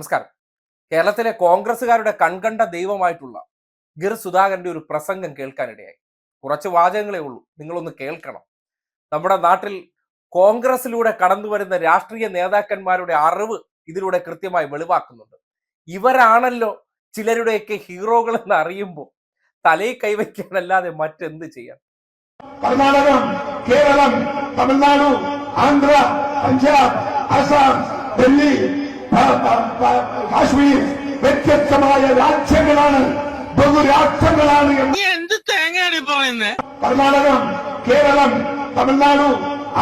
നമസ്കാരം. കേരളത്തിലെ കോൺഗ്രസ്സുകാരുടെ കൺകണ്ട ദൈവമായിട്ടുള്ള ഗിർ സുധാകരന്റെ ഒരു പ്രസംഗം കേൾക്കാനിടയായി. കുറച്ച് വാചകങ്ങളേ ഉള്ളൂ. നിങ്ങളൊന്ന് കേൾക്കണം. നമ്മുടെ നാട്ടിൽ കോൺഗ്രസിലൂടെ കടന്നു വരുന്ന രാഷ്ട്രീയ നേതാക്കന്മാരുടെ അറിവ് ഇതിലൂടെ കൃത്യമായി വെളിവാക്കുന്നുണ്ട്. ഇവരാണല്ലോ ചിലരുടെയൊക്കെ ഹീറോകൾ എന്ന് അറിയുമ്പോൾ തലയിൽ കൈവയ്ക്കാനല്ലാതെ മറ്റെന്ത് ചെയ്യാൻ? കർണാടകം കേരളം തമിഴ്നാടു ആന്ധ്ര പഞ്ചാബ് അസാം ഡൽഹി കാശ്മീർ വ്യത്യസ്തമായ രാജ്യങ്ങളാണ് ബഹുരാഷ്ട്രങ്ങളാണ് എന്ത് തേങ്ങയാണ് ഈ പറയുന്നേ? കർണാടകം കേരളം തമിഴ്നാടു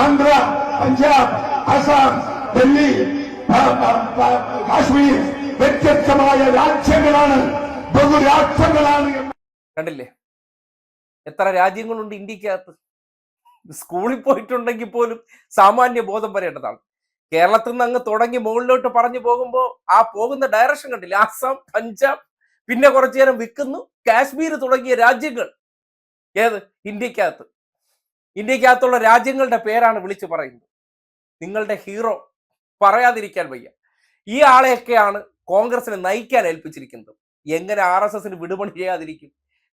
ആന്ധ്ര പഞ്ചാബ് അസാം ഡൽഹി കാശ്മീർ വ്യത്യസ്തമായ രാജ്യങ്ങളാണ് ബഹുരാഷ്ട്രങ്ങളാണ് എന്ന് കണ്ടില്ലേ? എത്ര രാജ്യങ്ങളുണ്ട് ഇന്ത്യക്കകത്ത്? സ്കൂളിൽ പോയിട്ടുണ്ടെങ്കിൽ പോലും സാമാന്യ ബോധം വരേണ്ടതാണ്. കേരളത്തിൽ നിന്ന് അങ്ങ് തുടങ്ങി മുകളിലോട്ട് പറഞ്ഞു പോകുമ്പോൾ ആ പോകുന്ന ഡയറക്ഷൻ കണ്ടില്ല? ആസാം പഞ്ചാബ് പിന്നെ കുറച്ചു നേരം വിൽക്കുന്നു. കാശ്മീർ തുടങ്ങിയ രാജ്യങ്ങൾ. ഏത്? ഇന്ത്യക്കകത്ത്. ഇന്ത്യക്കകത്തുള്ള രാജ്യങ്ങളുടെ പേരാണ് വിളിച്ചു പറയുന്നത്. നിങ്ങളുടെ ഹീറോ പറയാതിരിക്കാൻ വയ്യ. ഈ ആളെയൊക്കെയാണ് കോൺഗ്രസിനെ നയിക്കാൻ ഏൽപ്പിച്ചിരിക്കുന്നത്. എങ്ങനെ ആർ എസ് എസിന് വിടുപണി ചെയ്യാതിരിക്കും?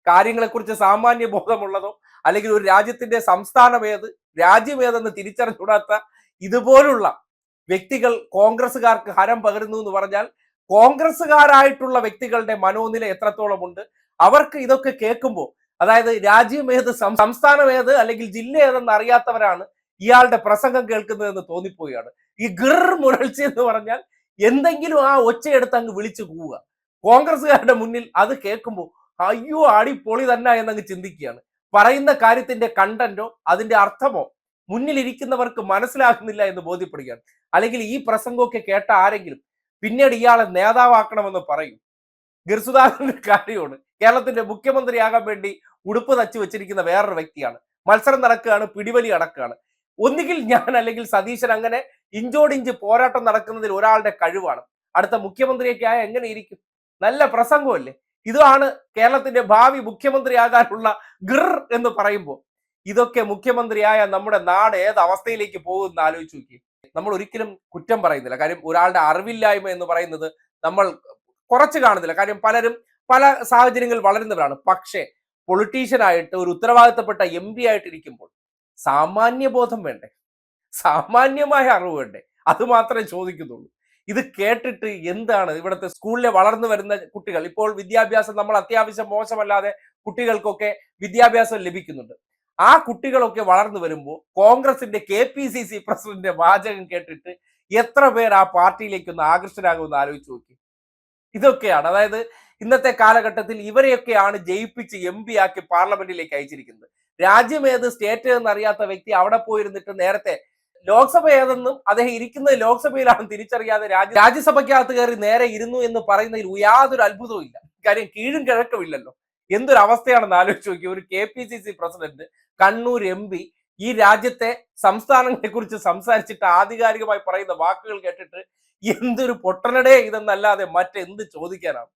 കാര്യങ്ങളെക്കുറിച്ച് സാമാന്യ ബോധമുള്ളതോ അല്ലെങ്കിൽ ഒരു രാജ്യത്തിന്റെ സംസ്ഥാനം ഏത്? രാജ്യം ഏതെന്ന് തിരിച്ചറിഞ്ഞൂടാത്ത ഇതുപോലുള്ള വ്യക്തികൾ കോൺഗ്രസ്സുകാർക്ക് ഹരം പകരുന്നു എന്ന് പറഞ്ഞാൽ കോൺഗ്രസ്സുകാരായിട്ടുള്ള വ്യക്തികളുടെ മനോനില എത്രത്തോളം ഉണ്ട്? അവർക്ക് ഇതൊക്കെ കേൾക്കുമ്പോൾ അതായത് രാജ്യം ഏത് സംസ്ഥാനം ഏത് അല്ലെങ്കിൽ ജില്ല ഏതെന്ന് അറിയാത്തവരാണ് ഇയാളുടെ പ്രസംഗം കേൾക്കുന്നതെന്ന് തോന്നിപ്പോവുകയാണ്. ഈ ഗിർ മുരൾച്ച എന്ന് പറഞ്ഞാൽ എന്തെങ്കിലും ആ ഒച്ചയെടുത്ത് അങ്ങ് വിളിച്ചു പോവുക കോൺഗ്രസ്സുകാരുടെ മുന്നിൽ അത് കേൾക്കുമ്പോൾ അയ്യോ അടിപൊളി തന്നെ എന്നങ്ങ് ചിന്തിക്കുകയാണ്. പറയുന്ന കാര്യത്തിന്റെ കണ്ടന്റോ അതിന്റെ അർത്ഥമോ മുന്നിലിരിക്കുന്നവർക്ക് മനസ്സിലാകുന്നില്ല എന്ന് ബോധ്യപ്പെടുകയാണ്. അല്ലെങ്കിൽ ഈ പ്രസംഗമൊക്കെ കേട്ട ആരെങ്കിലും പിന്നീട് ഇയാളെ നേതാവാക്കണമെന്ന് പറയും. ഗിർസുദാസിന്റെ കാര്യമാണ്. കേരളത്തിന്റെ മുഖ്യമന്ത്രിയാകാൻ വേണ്ടി ഉടുപ്പ് തച്ചു വെച്ചിരിക്കുന്ന വേറൊരു വ്യക്തിയാണ്. മത്സരം നടക്കുകയാണ് പിടിവലി അടക്കുകയാണ്. ഒന്നുകിൽ ഞാൻ അല്ലെങ്കിൽ സതീശൻ അങ്ങനെ ഇഞ്ചോടിഞ്ച് പോരാട്ടം നടക്കുന്നതിൽ ഒരാളുടെ കഴിവാണ്. അടുത്ത മുഖ്യമന്ത്രിയൊക്കെ ആയ എങ്ങനെ ഇരിക്കും? നല്ല പ്രസംഗമല്ലേ? ഇതാണ് കേരളത്തിന്റെ ഭാവി മുഖ്യമന്ത്രിയാകാനുള്ള ഗിർ എന്ന് പറയുമ്പോൾ ഇതൊക്കെ മുഖ്യമന്ത്രിയായ നമ്മുടെ നാട് ഏത് അവസ്ഥയിലേക്ക് പോകും എന്ന് ആലോചിച്ച് നോക്കി. നമ്മൾ ഒരിക്കലും കുറ്റം പറയുന്നില്ല. കാര്യം ഒരാളുടെ അറിവില്ലായ്മ എന്ന് പറയുന്നത് നമ്മൾ കുറച്ച് കാണുന്നില്ല. കാര്യം പലരും പല സാഹചര്യങ്ങളിൽ വളരുന്നവരാണ്. പക്ഷേ പൊളിറ്റീഷ്യനായിട്ട് ഒരു ഉത്തരവാദിത്തപ്പെട്ട എം പി ആയിട്ടിരിക്കുമ്പോൾ സാമാന്യ ബോധം വേണ്ടേ? സാമാന്യമായ അറിവ് വേണ്ടേ? അത് മാത്രമേ ചോദിക്കുന്നുള്ളൂ. ഇത് കേട്ടിട്ട് എന്താണ് ഇവിടുത്തെ സ്കൂളിലെ വളർന്നു വരുന്ന കുട്ടികൾ? ഇപ്പോൾ വിദ്യാഭ്യാസം നമ്മൾ അത്യാവശ്യം മോശമല്ലാതെ കുട്ടികൾക്കൊക്കെ വിദ്യാഭ്യാസം ലഭിക്കുന്നുണ്ട്. ആ കുട്ടികളൊക്കെ വളർന്നു വരുമ്പോൾ കോൺഗ്രസിന്റെ കെ പി സി സി പ്രസിഡന്റിന്റെ വാചകം കേട്ടിട്ട് എത്ര പേർ ആ പാർട്ടിയിലേക്ക് ഒന്ന് ആകർഷനാകുമെന്ന് ആലോചിച്ച് നോക്കി. ഇതൊക്കെയാണ്. അതായത് ഇന്നത്തെ കാലഘട്ടത്തിൽ ഇവരെയൊക്കെയാണ് ജയിപ്പിച്ച് എം പി ആക്കി പാർലമെന്റിലേക്ക് അയച്ചിരിക്കുന്നത്. രാജ്യം ഏത് സ്റ്റേറ്റ് എന്ന് അറിയാത്ത വ്യക്തി അവിടെ പോയിരുന്നിട്ട് നേരത്തെ ലോക്സഭ ഏതെന്നും അദ്ദേഹം ഇരിക്കുന്നത് ലോക്സഭയിലാണ് തിരിച്ചറിയാതെ രാജ്യ രാജ്യസഭയ്ക്കകത്ത് കയറി നേരെ ഇരുന്നു എന്ന് പറയുന്നതിൽ യാതൊരു അത്ഭുതവും ഇല്ല കാര്യം കീഴും കിഴക്കും ഇല്ലല്ലോ എന്തൊരു അവസ്ഥയാണെന്ന് ആലോചിച്ച് നോക്കി ഒരു K P C C president Kannur M P ഈ രാജ്യത്തെ സംസ്ഥാനങ്ങളെ കുറിച്ച് സംസാരിച്ചിട്ട് ആധികാരികമായി പറയുന്ന വാക്കുകൾ കേട്ടിട്ട് എന്തൊരു പൊട്ടനടേ ഇതെന്നല്ലാതെ മറ്റെന്ത് ചോദിക്കാനാണ്?